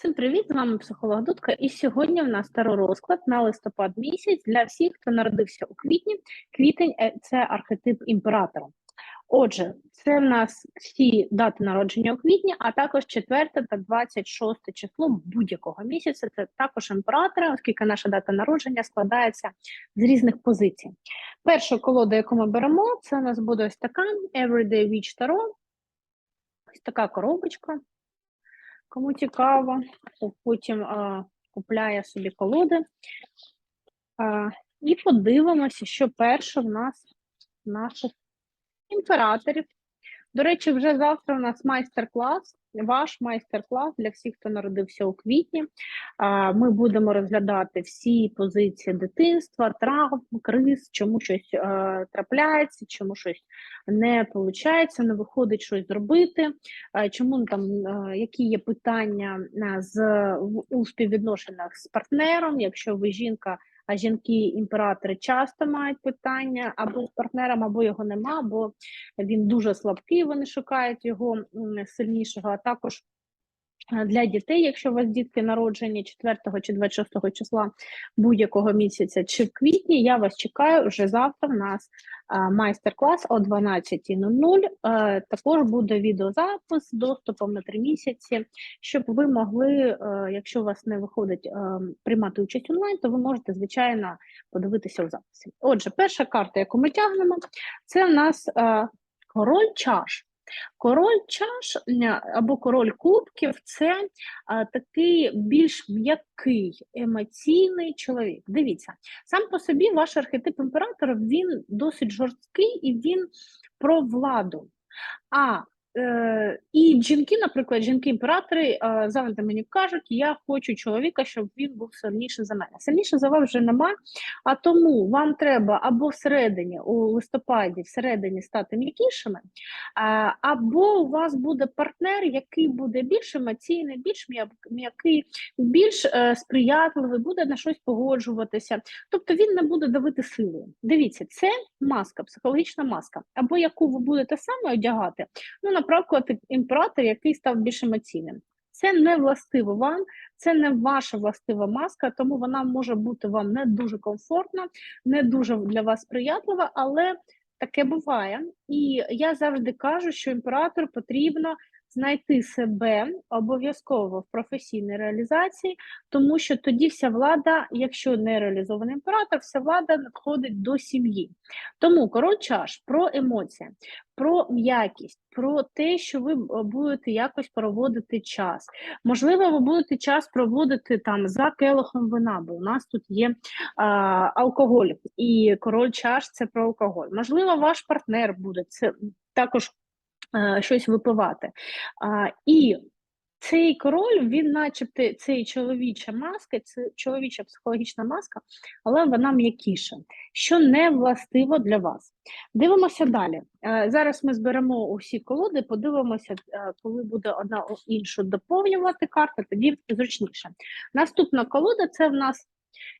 Всім привіт! З вами психолог Дудка. І сьогодні в нас старорозклад на листопад місяць для всіх, хто народився у квітні. Квітень е, це архетип імператора. Отже, це в нас всі дати народження у квітні, а також 4 та 26 число будь-якого місяця. Це також імператора, оскільки наша дата народження складається з різних позицій. Перша колода, яку ми беремо, це у нас буде ось така Everyday Witch Tarot. Ось така коробочка. Кому цікаво, потім а, купляє собі колоди. А, і подивимося, що перше в нас наших імператорів. До речі, вже завтра у нас майстер-клас, ваш майстер-клас для всіх, хто народився у квітні. Ми будемо розглядати всі позиції дитинства, травм, криз, чому щось трапляється, чому щось не виходить, не виходить щось зробити, чому там які є питання з в- у співвідношеннях з партнером, якщо ви жінка. А жінки-імператори часто мають питання або з партнером, або його нема, або він дуже слабкий, вони шукають його сильнішого, а також для дітей, якщо у вас дітки народжені 4 чи 26 числа будь-якого місяця чи в квітні, я вас чекаю вже завтра. В нас майстер-клас о 12.00. Е, Також буде відеозапис з доступом на 3 місяці, щоб ви могли, якщо у вас не виходить приймати участь онлайн, то ви можете, звичайно, подивитися у записі. Отже, перша карта, яку ми тягнемо, це у нас король чаш. Король чаш або король кубків це а, такий більш м'який емоційний чоловік. Дивіться, сам по собі ваш архетип імператора він досить жорсткий і він про владу. А і жінки, наприклад, жінки-імператори е, завжди мені кажуть, я хочу чоловіка, щоб він був сильніший за мене. Сильніше за вас вже нема, а тому вам треба або всередині, у листопаді, всередині стати м'якішими, а, або у вас буде партнер, який буде більш емоційний, більш м'який, більш е, сприятливий, буде на щось погоджуватися. Тобто він не буде давити силою. Дивіться, це маска, психологічна маска, або яку ви будете саме одягати. Ну, наприклад, імператор, який став більш емоційним. Це не властиво вам, це не ваша властива маска, тому вона може бути вам не дуже комфортна, не дуже для вас сприятлива, але таке буває. І я завжди кажу, що імператор потрібно знайти себе обов'язково в професійній реалізації, тому що тоді вся влада, якщо не реалізований імператор, вся влада надходить до сім'ї. Тому король чаш про емоції, про м'якість, про те, що ви будете якось проводити час. Можливо, ви будете час проводити там за келихом вина, бо у нас тут є а, алкоголь, і король чаш це про алкоголь. Можливо, ваш партнер буде це також е, щось випивати. І цей король, він, начебто, цей чоловіча маска, це чоловіча психологічна маска, але вона м'якіша, що не властиво для вас. Дивимося далі. Е, Зараз ми зберемо усі колоди, подивимося, е, коли буде одна іншу доповнювати карта, тоді зручніше. Наступна колода це в нас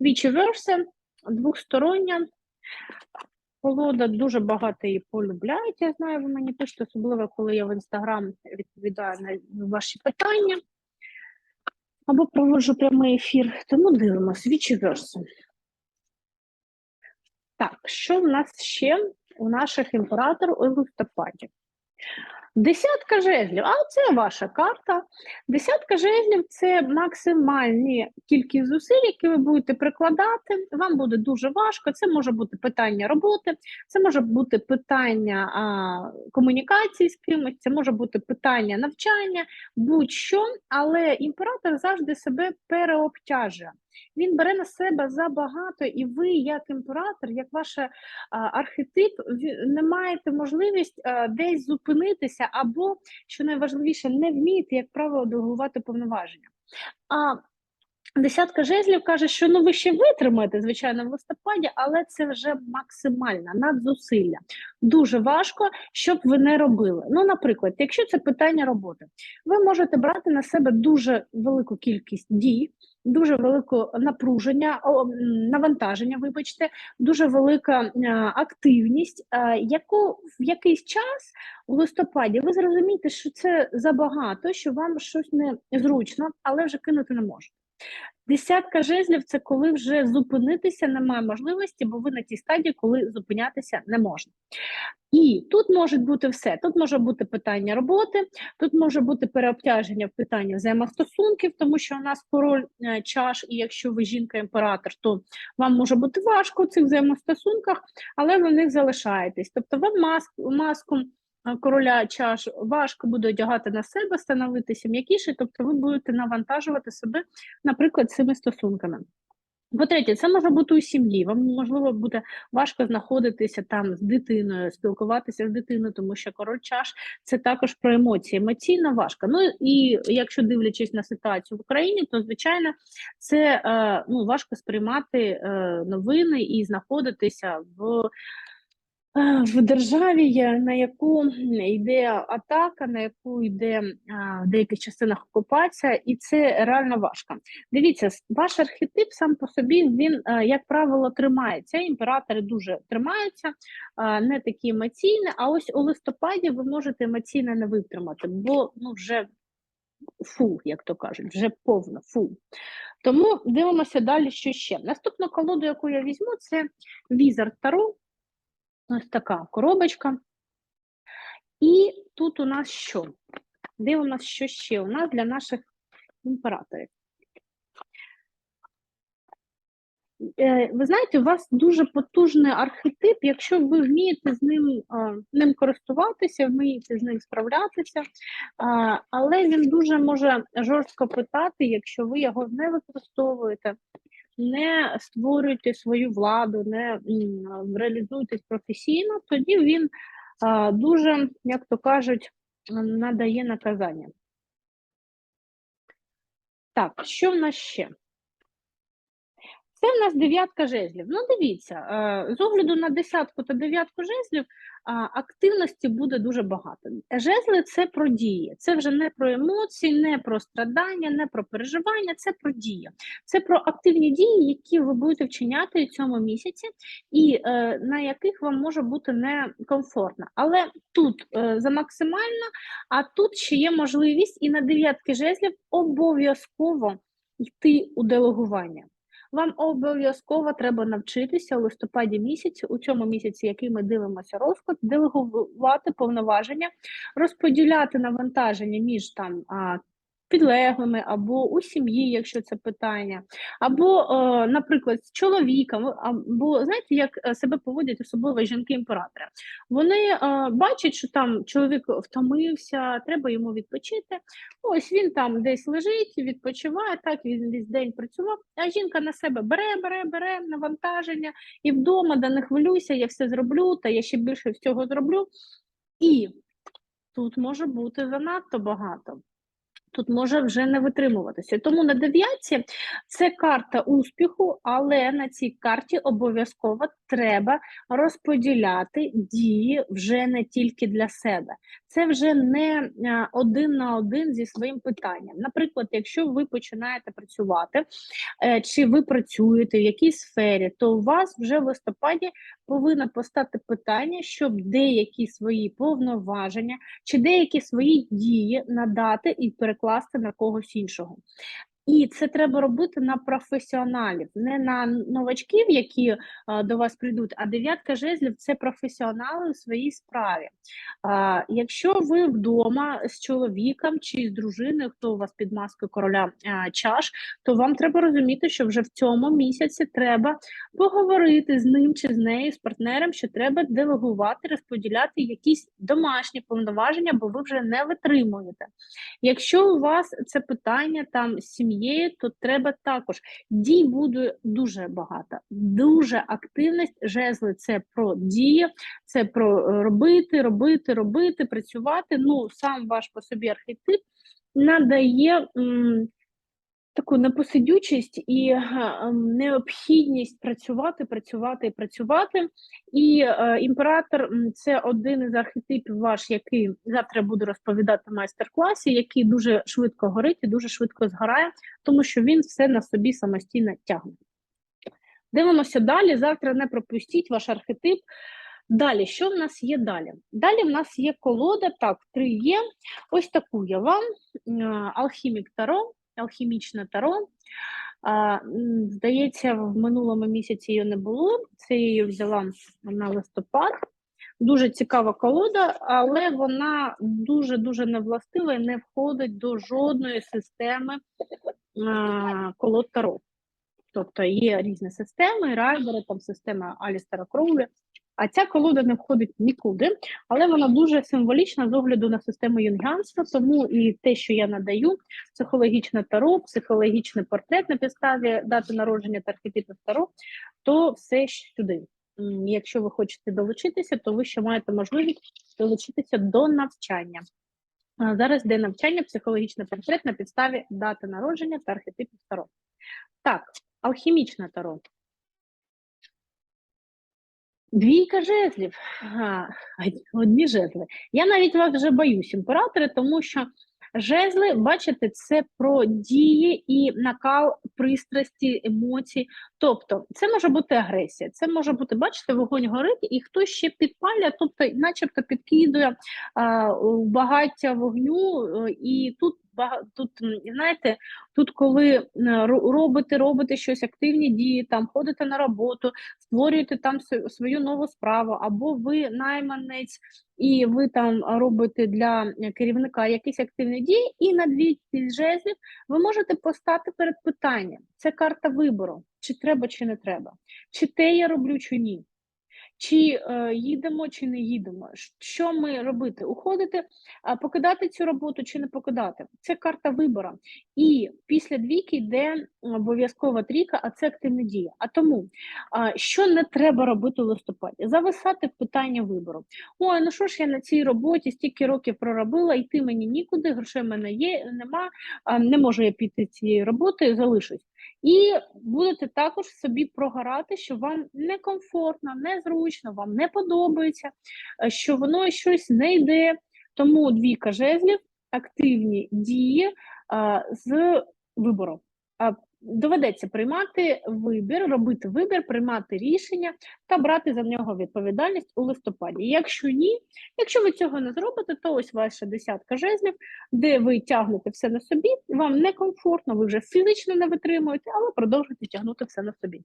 Вічі Версе, двостороння. Колода дуже багато її полюбляють. Я знаю, ви мені пишете, особливо коли я в інстаграм відповідаю на ваші питання або проводжу прямий ефір. Тому дивимося, Вічі Версе. Так, що в нас ще у наших імператорів у листопаді? Десятка жезлів, а це ваша карта. Десятка жезлів це максимальні кількість зусиль, які ви будете прикладати. Вам буде дуже важко. Це може бути питання роботи, це може бути питання а, комунікації з кимось, це може бути питання навчання, будь-що, але імператор завжди себе переобтяжує. Він бере на себе забагато, і ви, як імператор, як ваш архетип, не маєте можливість десь зупинитися, або, що найважливіше, не вмієте, як правило, делегувати повноваження. А десятка жезлів каже, що ну ви ще витримаєте, звичайно, в листопаді, але це вже максимальна надзусилля. Дуже важко, щоб ви не робили. Ну, наприклад, якщо це питання роботи, ви можете брати на себе дуже велику кількість дій дуже велике напруження, навантаження, вибачте, дуже велика е, активність, е, яку в якийсь час у листопаді ви зрозумієте, що це забагато, що вам щось незручно, але вже кинути не можете. Десятка жезлів це коли вже зупинитися немає можливості, бо ви на тій стадії, коли зупинятися не можна. І тут може бути все. Тут може бути питання роботи, тут може бути переобтяження в питанні взаємостосунків, тому що у нас король е, чаш, і якщо ви жінка-імператор, то вам може бути важко в цих взаємостосунках, але ви в них залишаєтесь. Тобто вам маску, маску короля чаш важко буде одягати на себе, становитися м'якіше, тобто ви будете навантажувати себе, наприклад, цими стосунками. По-третє, це може бути у сім'ї. Вам можливо буде важко знаходитися там з дитиною, спілкуватися з дитиною, тому що король чаш це також про емоції. Емоційно важко. Ну і якщо дивлячись на ситуацію в Україні, то звичайно це е, ну важко сприймати е, новини і знаходитися в. В державі, на яку йде атака, на яку йде в деяких частинах окупація, і це реально важко. Дивіться, ваш архетип сам по собі він, е, як правило, тримається. Імператори дуже тримаються, не такі емоційні. А ось у листопаді ви можете емоційно не витримати, бо ну вже фу, як то кажуть, вже повно фу. Тому дивимося далі, що ще. Наступну колоду, яку я візьму, це Візар Таро. Ось така коробочка. І тут у нас що? Дивимося, що ще у нас для наших імператорів. Е, Ви знаєте, у вас дуже потужний архетип, якщо ви вмієте з ним, ним користуватися, вмієте з ним справлятися, але він дуже може жорстко питати, якщо ви його не використовуєте, не створюєте свою владу, не м, реалізуєтесь професійно, тоді він дуже, як то кажуть, надає наказання. Так, що в нас ще? Це в нас дев'ятка жезлів. Ну, дивіться, е, з огляду на десятку та дев'ятку жезлів активності буде дуже багато. Жезли це про дії, це вже не про емоції, не про страдання, не про переживання, це про дії. Це про активні дії, які ви будете вчиняти у цьому місяці, і е, на яких вам може бути некомфортно. Але тут е, за максимально, а тут ще є можливість і на дев'ятки жезлів обов'язково йти у делегування. Вам обов'язково треба навчитися у листопаді місяці, у цьому місяці, який ми дивимося розклад, делегувати повноваження, розподіляти навантаження між там підлеглими або у сім'ї, якщо це питання, або, е, наприклад, з чоловіком, або знаєте, як е, себе поводять особливо жінки-імператори. Вони е, бачать, що там чоловік втомився, треба йому відпочити. Ось він там десь лежить, відпочиває, так він весь день працював, а жінка на себе бере, бере, бере навантаження і вдома, да не хвилюйся, я все зроблю, та я ще більше всього зроблю. І тут може бути занадто багато. Тут може вже не витримуватися. Тому на дев'ятці це карта успіху, але на цій карті обов'язково треба розподіляти дії вже не тільки для себе. Це вже не один на один зі своїм питанням. Наприклад, якщо ви починаєте працювати, е, чи ви працюєте в якійсь сфері, то у вас вже в листопаді повинно постати питання, щоб деякі свої повноваження чи деякі свої дії надати і перекласти на когось іншого. І це треба робити на професіоналів, не на новачків, які е, до вас прийдуть. А дев'ятка жезлів це професіонали у своїй справі. А, якщо ви вдома з чоловіком чи з дружиною, хто у вас під маскою короля а, чаш, то вам треба розуміти, що вже в цьому місяці треба поговорити з ним чи з нею, з партнером, що треба делегувати, розподіляти якісь домашні повноваження, бо ви вже не витримуєте. Якщо у вас це питання там з сім'єю, то треба також дій буде дуже багато, дуже активність. Жезли це про дії, це про е, робити, робити, робити, працювати. Ну сам ваш по собі архетип надає. м, таку непосидючість і е, ем, необхідність працювати, працювати і працювати. І е, імператор це один із архетипів ваш, який завтра буду розповідати в майстер-класі, який дуже швидко горить і дуже швидко згорає, тому що він все на собі самостійно тягне. Дивимося далі. Завтра не пропустіть ваш архетип. Далі, що в нас є далі? Далі в нас є колода, так, три є. Ось таку я вам. Е, Алхімік Таро, алхімічне таро. Здається, в минулому місяці її не було. Це я її взяла на листопад. Дуже цікава колода, але вона дуже-дуже невластива і не входить до жодної системи колод Таро. Тобто є різні системи, райдери, там система Алістера Кроулі. А ця колода не входить нікуди, але вона дуже символічна з огляду на систему юнгіанства, тому і те, що я надаю, психологічне таро, психологічний портрет на підставі дати народження та архетипів таро, то все сюди. Якщо ви хочете долучитися, то ви ще маєте можливість долучитися до навчання. Зараз йде навчання, психологічний портрет на підставі дати народження та архетипів таро. Так, алхімічне таро. Двійка жезлів. Одні жезли. Я навіть вас вже боюсь, імператори, тому що жезли, бачите, це про дії і накал пристрасті, емоцій. Тобто, це може бути агресія, це може бути, бачите, вогонь горить, і хтось ще підпалює, тобто, начебто підкидує а, багаття вогню, е, і тут тут, знаєте, тут, коли е, робите, робите щось, активні дії, там ходите на роботу, створюєте там свою нову справу, або ви найманець, і ви там робите для керівника якісь активні дії, і на дві жезлів ви можете постати перед питанням. Це карта вибору, чи треба, чи не треба, чи те я роблю, чи ні. Чи е, їдемо, чи не їдемо? Що ми робити? Уходити, покидати цю роботу чи не покидати? Це карта вибору. І після двійки йде обов'язкова трійка, а це активна дія. А тому, а, що не треба робити у листопаді? Зависати питання вибору. Ой, ну що ж я на цій роботі стільки років проробила, йти мені нікуди, грошей в мене є, нема, а, не можу я піти цієї роботи, залишусь. І будете також собі прогорати, що вам некомфортно, незручно, вам не подобається, е, що воно щось не йде. Тому двійка жезлів, активні дії а, з вибором. А, доведеться приймати вибір, робити вибір, приймати рішення та брати за нього відповідальність у листопаді. Якщо ні, якщо ви цього не зробите, то ось ваша десятка жезлів, де ви тягнете все на собі, вам некомфортно, ви вже фізично не витримуєте, але продовжуєте тягнути все на собі.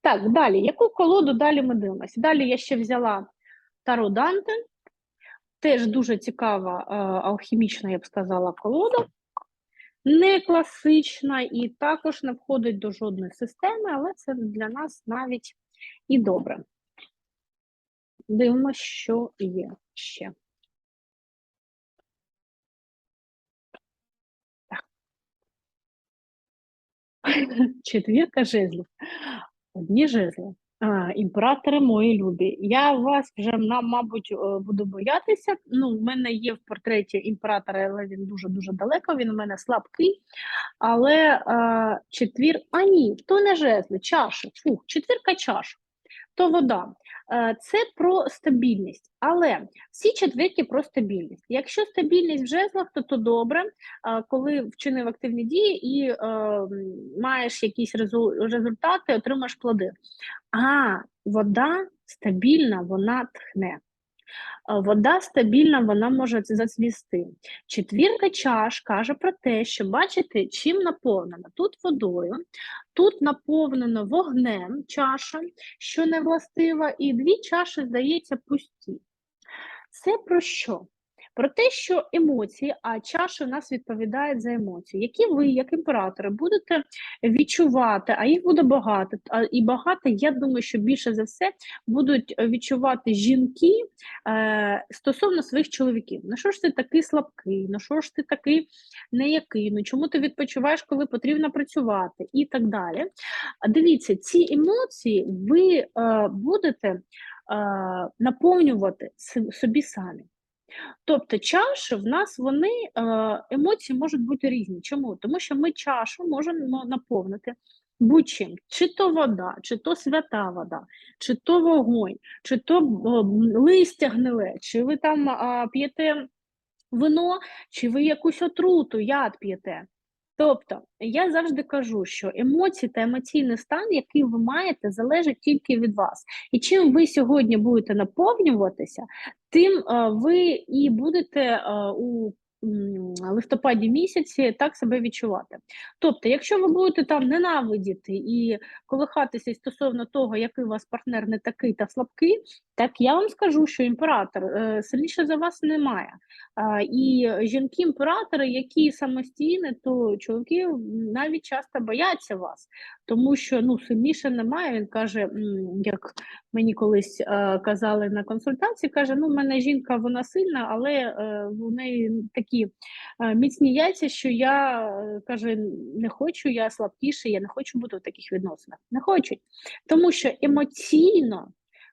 Так, далі. Яку колоду далі ми дивимося? Далі я ще взяла Таро Данте, теж дуже цікава е, алхімічна, я б сказала, колода. Не класична і також не входить до жодної системи, але це для нас навіть і добре. Дивимося, що є ще. Так. Четвірка жезлів. Одні жезли. А, імператори мої любі. Я вас вже, мабуть, е, буду боятися. Ну, в мене є в портреті імператора, але він дуже-дуже далеко, він у мене слабкий. Але е, четвір, а ні, то не жезли, чаші. Фух, четвірка чаш. То вода. Е, Це про стабільність. Але всі четвірки про стабільність. Якщо стабільність в жезлах, то то добре, е, коли вчинив активні дії і е, маєш якісь резу- результати, отримаєш плоди. А вода стабільна, вона тхне. А Вода стабільна, вона може зацвісти. Четвірка чаш каже про те, що бачите, чим наповнена. Тут водою, тут наповнено вогнем чаша, що не властива, і дві чаші, здається, пусті. Це про що? Про те, що емоції, а чаші в нас відповідають за емоції, які ви, як імператори, будете відчувати, а їх буде багато. І багато, я думаю, що більше за все будуть відчувати жінки е, стосовно своїх чоловіків. Ну що ж ти такий слабкий? Ну що ж ти такий неякий? Ну чому ти відпочиваєш, коли потрібно працювати? І так далі. Дивіться, ці емоції ви е, будете е, наповнювати собі самі. Тобто чаші в нас вони е, емоції можуть бути різні. Чому? Тому що ми чашу можемо наповнити будь-чим, чи то вода, чи то свята вода, чи то вогонь, чи то листя гниле, чи ви там п'єте вино, чи ви якусь отруту, яд п'єте. Тобто, я завжди кажу, що емоції та емоційний стан, який ви маєте, залежить тільки від вас. І чим ви сьогодні будете наповнюватися, тим е, ви і будете е, у листопаді місяці так себе відчувати. Тобто, якщо ви будете там ненавидіти і колихатися стосовно того, який у вас партнер не такий та слабкий, так я вам скажу, що імператор е, сильніше за вас немає. І жінки-імператори, які самостійні, то чоловіки навіть часто бояться вас, тому що ну сильніше немає. Він каже, як мені колись е, казали на консультації, каже: ну, в мене жінка вона сильна, але е, в неї такі е, міцні яйця, що я е, каже, не хочу, я слабкіший, я не хочу бути в таких відносинах. Не хочуть, тому що емоційно.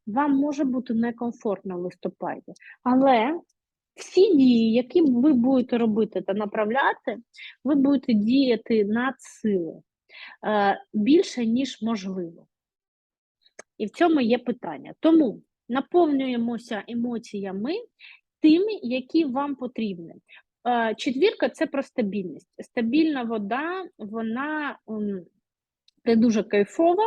Вам може бути некомфортно в листопаді, але всі дії, які ви будете робити та направляти, ви будете діяти над силою е, більше, ніж можливо. І в цьому є питання. Тому наповнюємося емоціями тими, які вам потрібні. Е, четвірка це про стабільність. Стабільна вода, вона це дуже кайфово.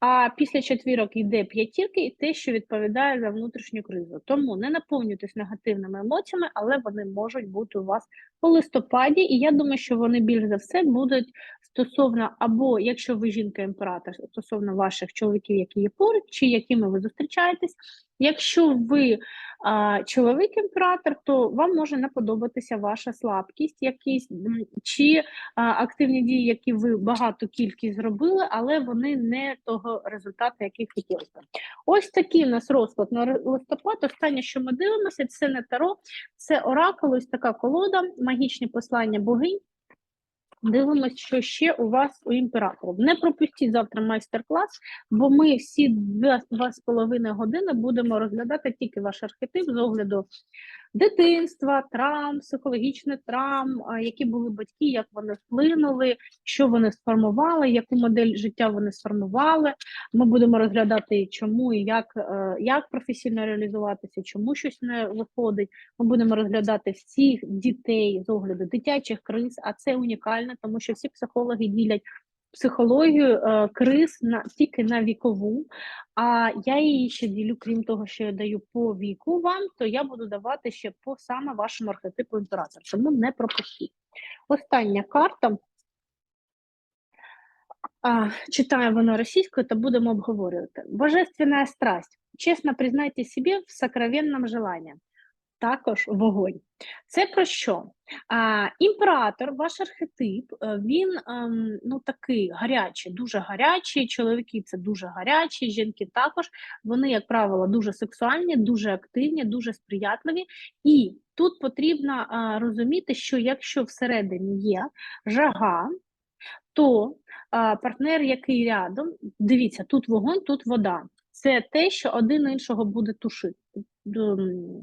А після четвірок йде п'ятірки і те, що відповідає за внутрішню кризу. Тому не наповнюйтесь негативними емоціями, але вони можуть бути у вас по листопаді, і я думаю, що вони більш за все будуть стосовно або якщо ви жінка-імператор, стосовно ваших чоловіків, які є поруч, чи якими ви зустрічаєтесь. Якщо ви а, чоловік-імператор, то вам може не подобатися ваша слабкість, якісь чи а, активні дії, які ви багато кількість зробили, але вони не того результату, який хотілося. Ось такий у нас розклад на листопад. Останнє, що ми дивимося, це не таро, це оракул, ось така колода, магічні послання богинь. Дивимось, що ще у вас у імператорів. Не пропустіть завтра майстер-клас, бо ми всі два, два з половиною години будемо розглядати тільки ваш архетип з огляду дитинства, травм, психологічних травм, які були батьки, як вони вплинули, що вони сформували, яку модель життя вони сформували. Ми будемо розглядати, чому і як, е, як професійно реалізуватися, чому щось не виходить. Ми будемо розглядати всіх дітей з огляду дитячих криз, а це унікально, тому що всі психологи ділять психологію е, криз на тільки на вікову, а я її ще ділю, крім того, що я даю по віку вам, то я буду давати ще по саме вашому архетипу імператора. Тому не пропустіть. Остання карта. А, Читаю вона російською, то будемо обговорювати. Божественна страсть. Чесно признайте собі в сокровенном желании також вогонь. Це про що? А, Імператор, ваш архетип, е, він ем, ну такий гарячий, дуже гарячий. Чоловіки це дуже гарячі, жінки також. Вони, як правило, дуже сексуальні, дуже активні, дуже сприятливі. І тут потрібно а, розуміти, що якщо всередині є жага, то а, партнер, який рядом, дивіться, тут вогонь, тут вода. Це те, що один іншого буде тушити.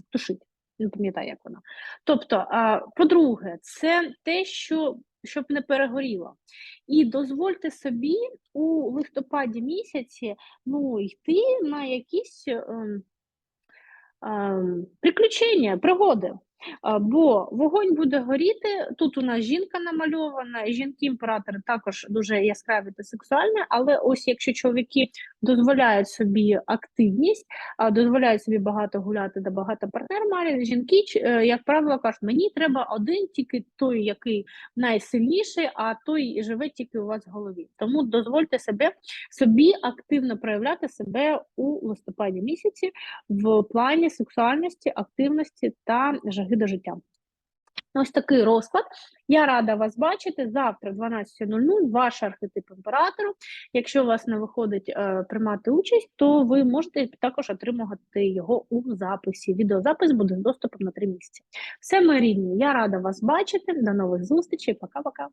тушити не пам'ятаю, як вона. Тобто, по-друге, це те, що щоб не перегоріло. І дозвольте собі у листопаді місяці ну, йти на якісь ем, ем, приключення, пригоди. Бо вогонь буде горіти. Тут у нас жінка намальована, жінки-імператори також дуже яскраві та сексуальні, але ось якщо чоловіки дозволяють собі активність, дозволяють собі багато гуляти та багато партнер має, жінки, е, як правило, кажуть, мені треба один, тільки той, який найсильніший, а той живе тільки у вас в голові. Тому дозвольте себе собі активно проявляти себе у листопаді місяці в плані сексуальності, активності та жаги до життя. Ось такий розклад. Я рада вас бачити. Завтра, 12.00, ваш архетип імператору. Якщо у вас не виходить е, приймати участь, то ви можете також отримувати його у записі. Відеозапис буде доступом на 3 місяці. Все, мої рідні, я рада вас бачити. До нових зустрічей. Пока-пока.